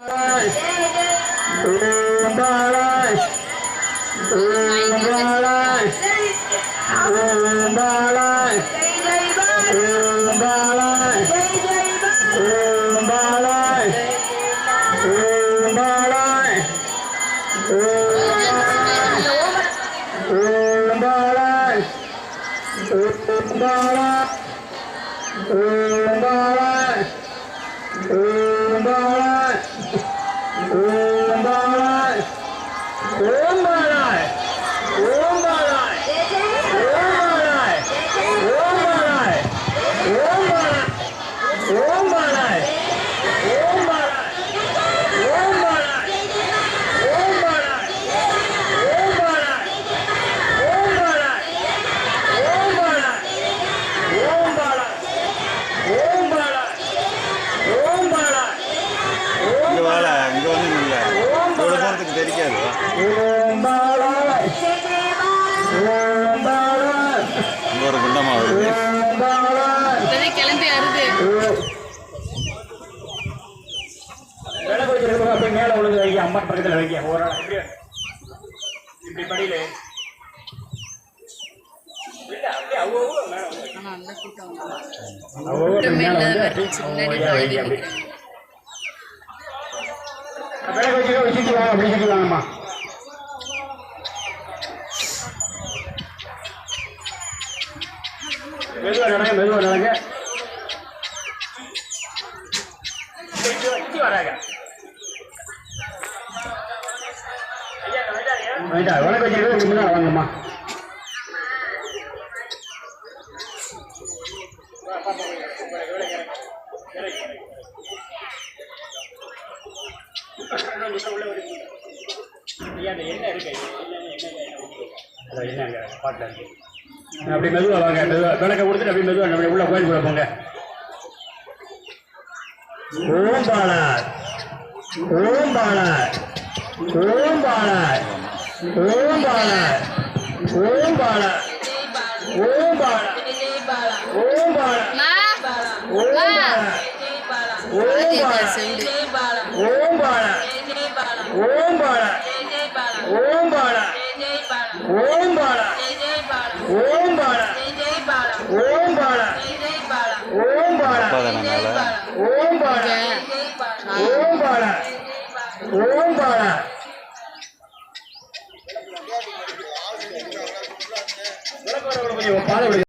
Bye. இன்னொரு குண்டமா வருது கிளம்பி அருது மேல விழுந்து வைக்க அம்மன் மெதுவாக நடங்க மெதுவாக நடங்க. வராங்க உனக்கு வச்சுக்கிறது முன்னால் வாங்கம்மா. என்ன இருக்கு? என்ன பாட்டில் அப்படி மெதுவா வாங்க மெதுவா விளக்க கொடுத்துட்டு அப்படியே மெதுவா நம்ம உள்ள கோயிலுக்குள்ள போங்க ஓம் பாலார் ஓம் பாலார் ஓம் பாலார் ஓம் பாலார் ஓம் பாலார் ஓம் பாலா. ஓம் பாலா. ஓம் பாலா. ஓம் பாலா. ஓம் பாலா. ஓம் பாலா. ஓம் பாலா. பாட